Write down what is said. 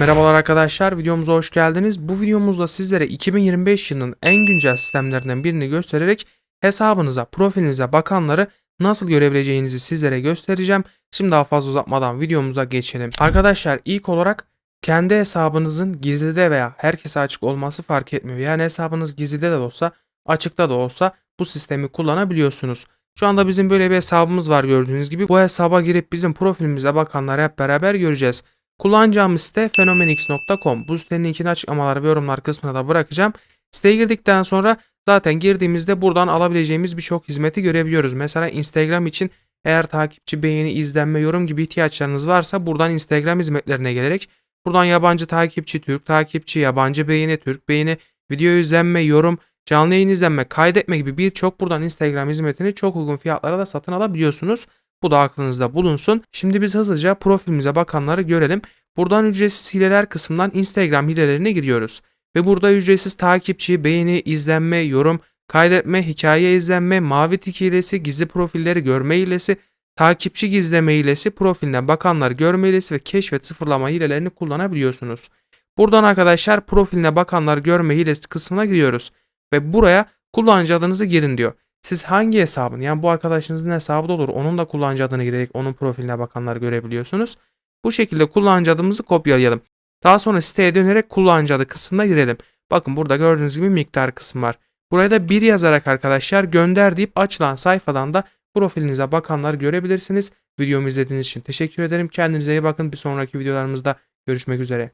Merhabalar arkadaşlar, videomuza hoş geldiniz. Bu videomuzda sizlere 2025 yılının en güncel sistemlerinden birini göstererek hesabınıza, profilinize bakanları nasıl görebileceğinizi sizlere göstereceğim. Şimdi daha fazla uzatmadan videomuza geçelim. Arkadaşlar ilk olarak kendi hesabınızın gizlide veya herkese açık olması fark etmiyor. Yani hesabınız gizlide de olsa, açıkta da olsa bu sistemi kullanabiliyorsunuz. Şu anda bizim böyle bir hesabımız var gördüğünüz gibi. Bu hesaba girip bizim profilimize bakanları hep beraber göreceğiz. Kullanacağımız site phenomenix.com. Bu sitenin linkini açıklamalar ve yorumlar kısmına da bırakacağım. Siteye girdikten sonra zaten girdiğimizde buradan alabileceğimiz birçok hizmeti görebiliyoruz. Mesela Instagram için eğer takipçi, beğeni, izlenme, yorum gibi ihtiyaçlarınız varsa buradan Instagram hizmetlerine gelerek buradan yabancı takipçi, Türk takipçi, yabancı beğeni, Türk beğeni, video izlenme, yorum, canlı yayın izlenme, kaydetme gibi birçok buradan Instagram hizmetini çok uygun fiyatlara da satın alabiliyorsunuz. Bu da aklınızda bulunsun. Şimdi biz hızlıca profilimize bakanları görelim. Buradan ücretsiz hileler kısmından Instagram hilelerine giriyoruz. Ve burada ücretsiz takipçi, beğeni, izlenme, yorum, kaydetme, hikaye izlenme, mavi tik hilesi, gizli profilleri görme hilesi, takipçi gizleme hilesi, profiline bakanlar görme hilesi ve keşfet sıfırlama hilelerini kullanabiliyorsunuz. Buradan arkadaşlar profiline bakanlar görme hilesi kısmına giriyoruz. Ve buraya kullanıcı adınızı girin diyor. Siz hangi hesabın yani bu arkadaşınızın hesabı da olur onun da kullanıcı adını girerek onun profiline bakanları görebiliyorsunuz. Bu şekilde kullanıcı adımızı kopyalayalım. Daha sonra siteye dönerek kullanıcı adı kısmına girelim. Bakın burada gördüğünüz gibi miktar kısmı var. Buraya da bir yazarak arkadaşlar gönder deyip açılan sayfadan da profilinize bakanları görebilirsiniz. Videomu izlediğiniz için teşekkür ederim. Kendinize iyi bakın. Bir sonraki videolarımızda görüşmek üzere.